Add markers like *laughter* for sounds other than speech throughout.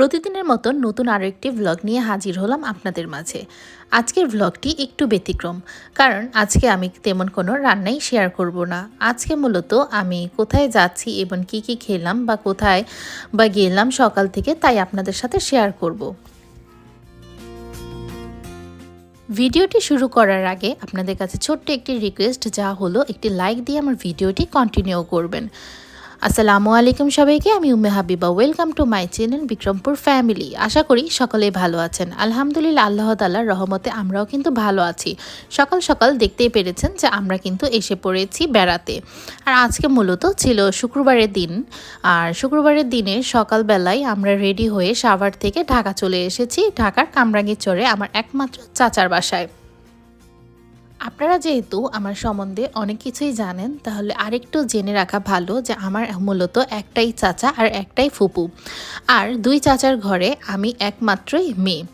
প্রতিদিনের মতন নতুন আরও একটি ভ্লগ নিয়ে হাজির হলাম আপনাদের মাঝে। আজকের ভ্লগটি একটু ব্যতিক্রম, কারণ আজকে আমি তেমন কোনো রান্নাই শেয়ার করব না। আজকে মূলত আমি কোথায় যাচ্ছি এবং কি কি খেলাম বা কোথায় বা গেলাম সকাল থেকে তাই আপনাদের সাথে শেয়ার করব। ভিডিওটি শুরু করার আগে আপনাদের কাছে ছোট্ট একটি রিকোয়েস্ট যা হলো একটি লাইক দিয়ে আমার ভিডিওটি কন্টিনিউ করবেন। আসসালামু আলাইকুম সবাইকে, আমি Umme Habiba. Welcome to my channel Bikrampur family আশা করি সকলেই ভালো আছেন। আলহামদুলিল্লাহ, আল্লাহ তাল্লাহর রহমতে আমরাও কিন্তু ভালো আছি। সকাল সকাল দেখতেই পেরেছেন যে আমরা কিন্তু এসে পড়েছি বেড়াতে। আর আজকে মূলত ছিল শুক্রবারের দিন। আর শুক্রবারের দিনে সকালবেলায় আমরা রেডি হয়ে সাভার থেকে ঢাকা চলে এসেছি, ঢাকার কামরাঙ্গীর চরে, আমার একমাত্র চাচার বাসায়। আপনারা যেহেতু আমার সম্বন্ধে অনেক কিছুই জানেন, তাহলে আরেকটু জেনে রাখা ভালো যে আমার মূলত একটাই চাচা আর একটাই ফুপু। আর দুই চাচার ঘরে আমি একমাত্রই মেয়ে।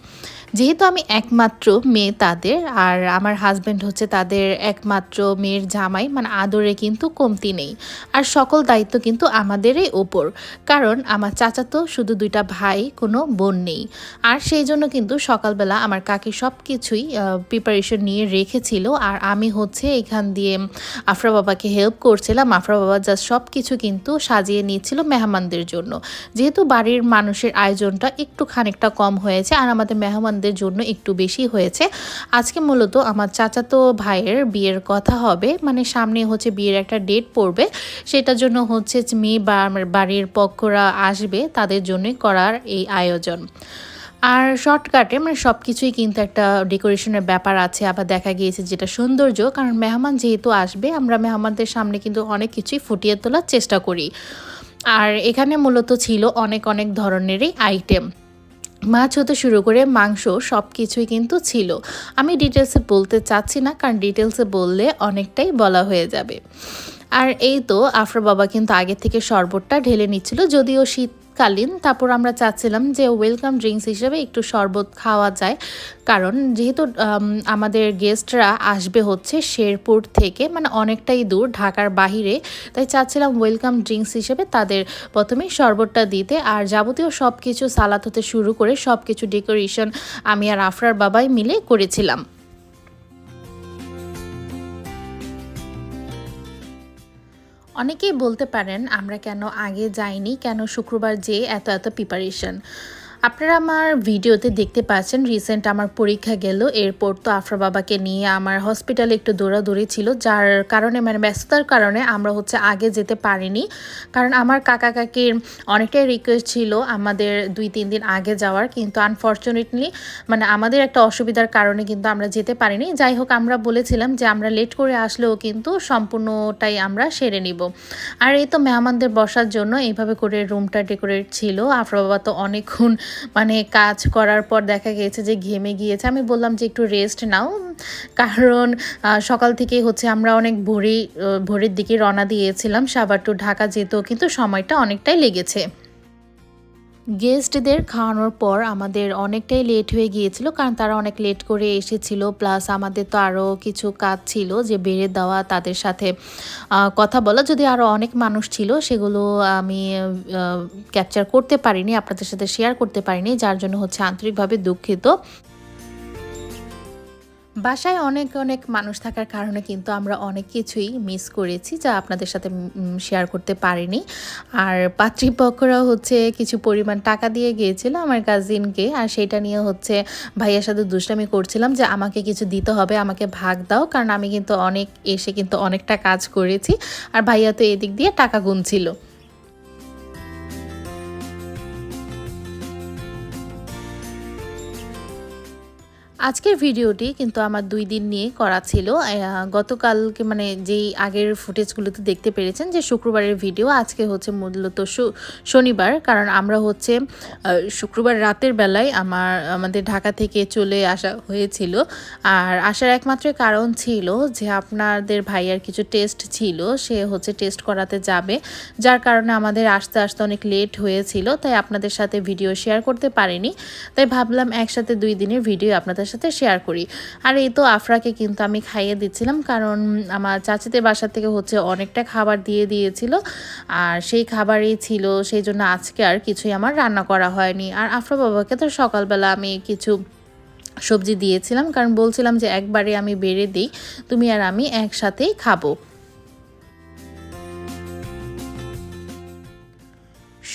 যেহেতু আমি একমাত্র মেয়ে তাদের, আর আমার হাজব্যান্ড হচ্ছে তাদের একমাত্র মেয়ের জামাই মানে আদরে কিন্তু কমতি নেই। আর সকল দায়িত্ব কিন্তু আমাদেরই ওপর, কারণ আমার চাচা তো শুধু দুইটা ভাই, কোনো বোন নেই। আর সেই জন্য কিন্তু সকালবেলা আমার কাকি সব কিছুই প্রিপারেশন নিয়ে রেখেছিল, আর আমি হচ্ছে এখান দিয়ে আফরা বাবাকে হেল্প করছিলাম। আফরা বাবা জাস্ট সব কিছু কিন্তু সাজিয়ে নিচ্ছিল মেহমানদের জন্য। যেহেতু বাড়ির মানুষের আয়োজনটা একটু খানিকটা কম হয়েছে, আর আমাদের মেহমানদের জন্য একটু বেশি হয়েছে। আজকে মূলত আমার চাচাতো ভাইয়ের বিয়ের কথা হবে। মানে সামনে হচ্ছে বিয়ের একটা ডেট পড়বে। সেটার জন্য হচ্ছে মেয়ে বা বাড়ির পক্ষরা আসবে তাদের জন্যই করার এই আয়োজন। আর শর্টকাটে মানে সব কিছুই কিন্তু একটা ডেকোরেশনের ব্যাপার আছে। আবার দেখা গিয়েছে যেটা সৌন্দর্য, কারণ মেহমান যেহেতু আসবে, আমরা মেহমানদের সামনে কিন্তু অনেক কিছুই ফুটিয়ে তোলার চেষ্টা করি। আর এখানে মূলত ছিল অনেক অনেক ধরনেরই আইটেম মাছ হতে শুরু করে মাংস সব কিছুই কিন্তু ছিল। আমি ডিটেলসে বলতে চাচ্ছি না, কারণ ডিটেলসে বললে অনেকটাই বলা হয়ে যাবে। আর এই তো আফরা বাবা কিন্তু আগে থেকে শরবতটা ঢেলে নিচ্ছিল, যদিও শীত কালীন তারপর আমরা চাচ্ছিলাম যে ওয়েলকাম ড্রিঙ্কস হিসেবে একটু শরবত খাওয়া যায়। কারণ যেহেতু আমাদের গেস্টরা আসবে হচ্ছে শেরপুর থেকে মানে অনেকটাই দূর, ঢাকার বাহিরে। তাই চাচ্ছিলাম ওয়েলকাম ড্রিঙ্কস হিসেবে তাদের প্রথমেই শরবতটা দিতে। আর যাবতীয় সব কিছু সালাত হতে শুরু করে সব কিছু ডেকোরেশন আমি আর আফরার বাবাই মিলে করেছিলাম। অনেকেই বলতে পারেন আমরা কেন আগে যাইনি? কেন শুক্রবার যেয়ে এত এত প্রিপারেশন আপনারা আমার ভিডিওতে দেখতে পাচ্ছেন রিসেন্ট আমার পরীক্ষা গেল। এরপর তো আফরা বাবাকে নিয়ে আমার হসপিটালে একটু দৌড়াদৌড়ি ছিল, যার কারণে মানে ব্যস্ততার কারণে আমরা হচ্ছে আগে যেতে পারিনি। কারণ আমার কাকা কাকির অনেকটাই রিকোয়েস্ট ছিল আমাদের দুই, তিন দিন আগে যাওয়ার, কিন্তু আনফর্চুনেটলি মানে আমাদের একটা অসুবিধার কারণে কিন্তু আমরা যেতে পারিনি। যাই হোক, আমরা বলেছিলাম যে আমরা লেট করে আসলেও কিন্তু সম্পূর্ণটাই আমরা সেরে নিব। আর এই তো মেহমানদের বসার জন্য এইভাবে করে রুমটা ডেকোরেট ছিল। আফরা বাবা তো অনেকক্ষণ মানে কাজ করার পর দেখা গিয়েছে যে ঘেমে গিয়েছে। আমি বললাম যে একটু রেস্ট নাও। কারণ সকাল থেকে হচ্ছে আমরা অনেক ভোরে ভোরের দিকে রওনা দিয়েছিলাম। সাবার টু ঢাকা যেত কিন্তু সময়টা অনেকটাই লেগেছে। গেস্টদের খাওয়ানোর পর আমাদের অনেকটাই লেট হয়ে গিয়েছিল, কারণ তারা অনেক লেট করে এসেছিল প্লাস আমাদের তো আরও কিছু কাজ ছিল যে বেড়ে দেওয়া, তাদের সাথে কথা বলা। যদি আরও অনেক মানুষ ছিল, সেগুলো আমি ক্যাপচার করতে পারিনি, আপনাদের সাথে শেয়ার করতে পারিনি, যার জন্য হচ্ছে আন্তরিকভাবে দুঃখিত। বাসায় অনেক অনেক মানুষ থাকার কারণে কিন্তু আমরা অনেক কিছুই মিস করেছি যা আপনাদের সাথে শেয়ার করতে পারিনি। আর পাত্রীপক্ষরাও হচ্ছে কিছু পরিমাণ টাকা দিয়ে গিয়েছিল আমার কাজিনকে আর সেটা নিয়ে হচ্ছে ভাইয়ার সাথে দুষ্টামি করছিলাম যে আমাকে কিছু দিতে হবে, আমাকে ভাগ দাও। কারণ আমি কিন্তু অনেক, এসে কিন্তু অনেকটা কাজ করেছি। আর ভাইয়া তো এদিক দিয়ে টাকা গুনছিল। আজকের ভিডিওটি কিন্তু আমার দুই দিন নিয়ে করা ছিল। গতকালকে মানে যেই আগের ফুটেজগুলোতে দেখতে পেরেছেন যে শুক্রবারের ভিডিও, আজকে হচ্ছে মূলত শনিবার। কারণ আমরা হচ্ছে শুক্রবার রাতের বেলায় আমার, আমাদের ঢাকা থেকে চলে আসা হয়েছিল। আর আসার একমাত্র কারণ ছিল যে আপনাদের ভাইয়ার কিছু টেস্ট ছিল, সে হচ্ছে টেস্ট করাতে যাবে। যার কারণে আমাদের আসতে আসতে অনেক লেট হয়েছিল, তাই আপনাদের সাথে ভিডিও শেয়ার করতে পারিনি। তাই ভাবলাম একসাথে দুই দিনের ভিডিও আপনাদের সাথে শেয়ার করি। আর এই তো আফরাকে কিন্তু আমি খাইয়ে দিচ্ছিলাম কারণ আমার চাচিদের বাসা থেকে হচ্ছে অনেকটা খাবার দিয়ে দিয়েছিল। আর সেই খাবারই ছিল, সেই জন্য আজকে আর কিছুই আমার রান্না করা হয়নি। আর আফরা বাবাকে তো সকালবেলা আমি কিছু সবজি দিয়েছিলাম, কারণ বলছিলাম যে একবারে আমি বেড়ে দিই, তুমি আর আমি একসাথেই খাব।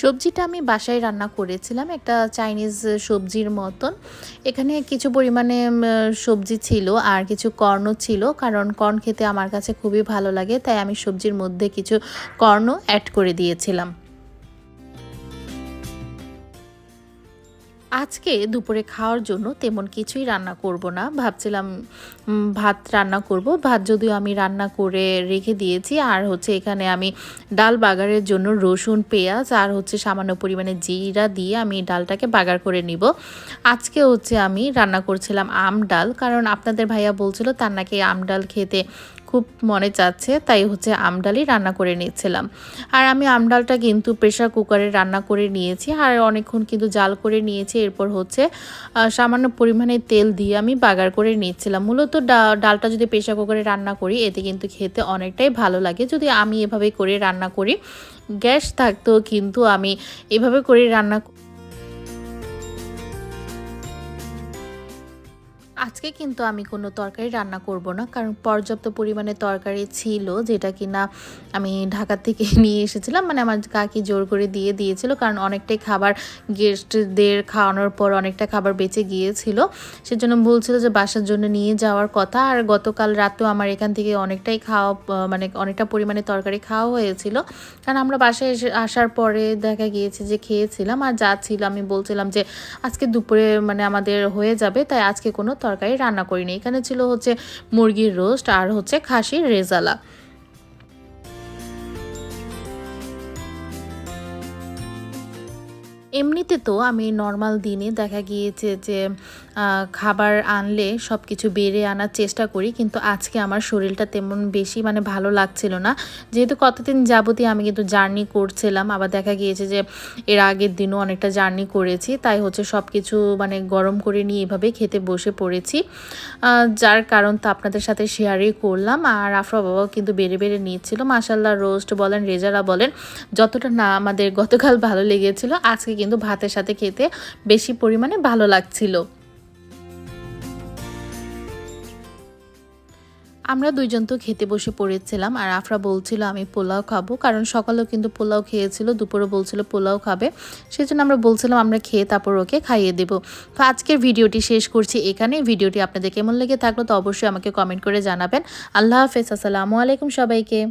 সবজিটা আমি বাসায় রান্না করেছিলাম, একটা চাইনিজ সবজির মতন। এখানে কিছু পরিমাণে সবজি ছিল আর কিছু কর্ণ ছিল, কারণ কর্ণ খেতে আমার কাছে খুবই ভালো লাগে, তাই আমি সবজির মধ্যে কিছু কর্ণ অ্যাড করে দিয়েছিলাম। আজকে দুপুরে খাওয়ার জন্য তেমন কিছুই রান্না করব না। ভাবছিলাম ভাত রান্না করব। ভাত যদিও আমি রান্না করে রেখে দিয়েছি, আর হচ্ছে এখানে আমি ডাল বাগারের জন্য রসুন, পেঁয়াজ, আর হচ্ছে সামান্য পরিমাণে জিরা দিয়ে আমি ডালটাকে বাগার করে নিব। আজকে হচ্ছে আমি রান্না করছিলাম আম ডাল, কারণ আপনাদের ভাইয়া বলছিল তার নাকি আম ডাল খেতে খুব মনে চাচ্ছে, তাই হচ্ছে আমডালই রান্না করে নিচ্ছিলাম। আর আমি আমডালটা কিন্তু প্রেশার কুকারে রান্না করে নিয়েছি, আর অনেকক্ষণ কিন্তু জাল করে নিয়েছি। এরপর হচ্ছে সামান্য পরিমাণে তেল দিয়ে আমি বাগার করে নিচ্ছিলাম। মূলত ডালটা যদি প্রেশার কুকারে রান্না করি, এতে কিন্তু খেতে অনেকটাই ভালো লাগে। যদি আমি এভাবে করে রান্না করি, গ্যাস থাকতেও কিন্তু আমি এভাবে করে রান্না আজকে কিন্তু আমি কোনো তরকারি রান্না করব না, কারণ পর্যাপ্ত পরিমাণে তরকারি ছিল যেটা কি না আমি ঢাকা থেকে *laughs* নিয়ে এসেছিলাম। মানে আমার কাকি জোর করে দিয়ে দিয়েছিল, কারণ অনেকটাই খাবার গেস্টদের খাওয়ানোর পর অনেকটা খাবার বেঁচে গিয়েছিল। সেজন্য বলছিল যে বাসার জন্য নিয়ে যাওয়ার কথা। আর গতকাল রাতেও আমার এখান থেকে অনেকটাই খাওয়া মানে অনেকটা পরিমাণে তরকারি খাওয়া হয়েছিল। কারণ আমরা বাসায় এসে আসার পরে দেখা গিয়েছে যে খেয়েছিলাম। আর যা ছিল আমি বলছিলাম যে আজকে দুপুরে মানে আমাদের হয়ে যাবে, তাই আজকে কোনো তরকারি রান্না করিনি। এখানে ছিল হচ্ছে মুরগির রোস্ট আর হচ্ছে খাসির রেজালা। এমনিতে তো আমি নর্মাল দিনে দেখা গিয়েছে যে খাবার আনলে সব কিছু বেড়ে আনার চেষ্টা করি, কিন্তু আজকে আমার শরীরটা তেমন বেশি মানে ভালো লাগছিল না। যেহেতু কতদিন যাবতীয় আমি কিন্তু জার্নি করছিলাম, আবার দেখা গিয়েছে যে এর আগের দিনও অনেকটা জার্নি করেছি, তাই হচ্ছে সব কিছু মানে গরম করে নিয়ে এভাবে খেতে বসে পড়েছি। যার কারণ তো আপনাদের সাথে শেয়ারই করলাম, আর আফরা বাবাও কিন্তু বেড়ে বেড়ে নিচ্ছিল। মাসাল্লাহ রোস্ট বলেন, রেজারা বলেন, যতটা না আমাদের গতকাল ভালো লেগেছিল, আজকে কিন্তু ভাতের সাথে খেতে বেশি পরিমাণে ভালো লাগছিল। আমরা দুইজন তো খেতে বসে পড়েছিলাম, আর আফরা বলছিল, আমি পোলাও খাব। কারণ সকালেও কিন্তু পোলাও খেয়েছিল, দুপুরও বলছিল, পোলাও খাবে। সেই জন্য আমরা বলছিলাম, আমরা খেয়ে তারপর ওকে খাইয়ে দেবো। তো আজকের ভিডিওটি শেষ করছি এখানে ভিডিওটি আপনাদের কেমন লেগে থাকল তো অবশ্যই আমাকে কমেন্ট করে জানাবেন। আল্লাহ হাফেজ, আসসালামু আলাইকুম সবাইকে।